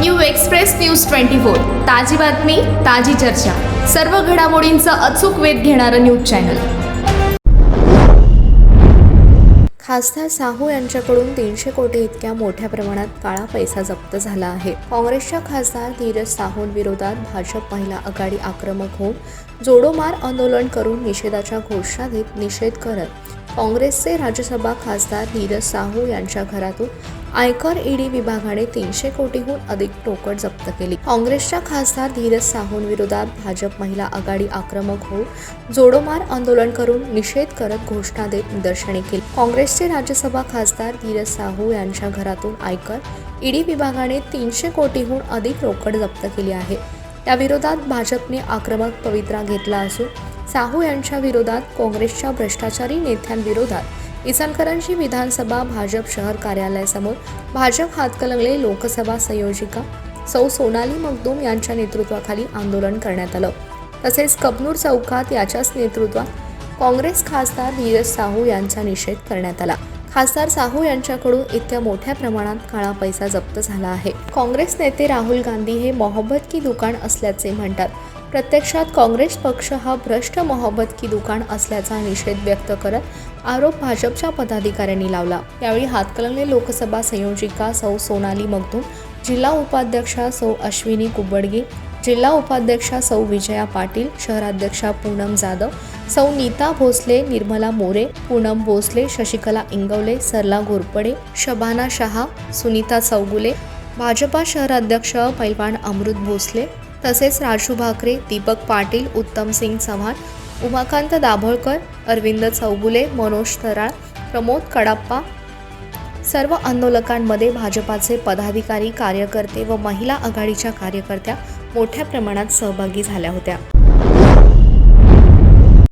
New express news twenty four. ताजी बातमी ताजी चर्चा. सर्व घडामोडींचा अचूक वेध घेणारं न्यूज चॅनल. खासदार साहू यांच्याकडून तीनशे कोटी इतक्या मोठ्या प्रमाणात काळा पैसा जप्त झाला आहे. काँग्रेसच्या खासदार धीरज साहूंविरोधात भाजप महिला आघाडी आक्रमक होऊन जोडोमार आंदोलन करून निषेधाच्या घोषणा देत निषेध करत काँग्रेसचे राज्यसभा खासदार धीरज साहू यांच्या घरातून आयकर ईडी विभागाने तीनशे कोटीहून अधिक टोकट जप्त केली. काँग्रेसच्या खासदार धीरज साहूंविरोधात भाजप महिला आघाडी आक्रमक होऊन जोडोमार आंदोलन करून निषेध करत घोषणा देत निदर्शने केली. काँग्रेसचे राज्यसभा खासदार धीरज साहू यांच्या घरातून आयकर ईडी विभागाने तीनशे कोटीहून अधिक रोकड जप्त केली आहे. त्याविरोधात भाजपने आक्रमक पवित्रा घेतला असून साहू यांच्या विरोधात काँग्रेसच्या भ्रष्टाचारी नेत्यांविरोधात इचलकरंजी विधानसभा भाजप शहर कार्यालयासमोर भाजप हातकलंगले लोकसभा संयोजिका सौ सोनाली मगदूम यांच्या नेतृत्वाखाली आंदोलन करण्यात आलं. तसेच कबनूर चौकात याच्याच नेतृत्वात काँग्रेस खासदार नीरज साहू यांचा निषेध करण्यात आला. खासदार साहू यांच्याकडून इतक्या मोठ्या प्रमाणात काळा पैसा जप्त झाला आहे. काँग्रेस नेते राहुल गांधी हे मोहब्बत की दुकान असल्याचे म्हणतात. प्रत्यक्षात काँग्रेस पक्ष हा भ्रष्ट मोहब्बत की दुकान असल्याचा निषेध व्यक्त करत आरोप भाजपच्या पदाधिकाऱ्यांनी लावला. यावेळी हातकलंगले लोकसभा संयोजिका सौ सोनाली मगदूम जिल्हा उपाध्यक्षा सौ अश्विनी कुबडगे जिल्हा उपाध्यक्षा सौ विजया पाटील शहराध्यक्षा पूनम जाधव सौ नीता भोसले निर्मला मोरे पूनम भोसले शशिकला इंगवले सरला घोरपडे शबाना शहा सुनीता चौगुले भाजपा शहराध्यक्ष पैलवान अमृत भोसले तसेच राजू भाकरे दीपक पाटील उत्तम सिंग चव्हाण उमाकांत दाभोळकर अरविंद चौगुले मनोज थराळ प्रमोद कडाप्पा सर्व आंदोलकांमध्ये भाजपाचे पदाधिकारी कार्यकर्ते व महिला आघाडीच्या कार्यकर्त्या मोठ्या प्रमाणात सहभागी झाल्या होत्या.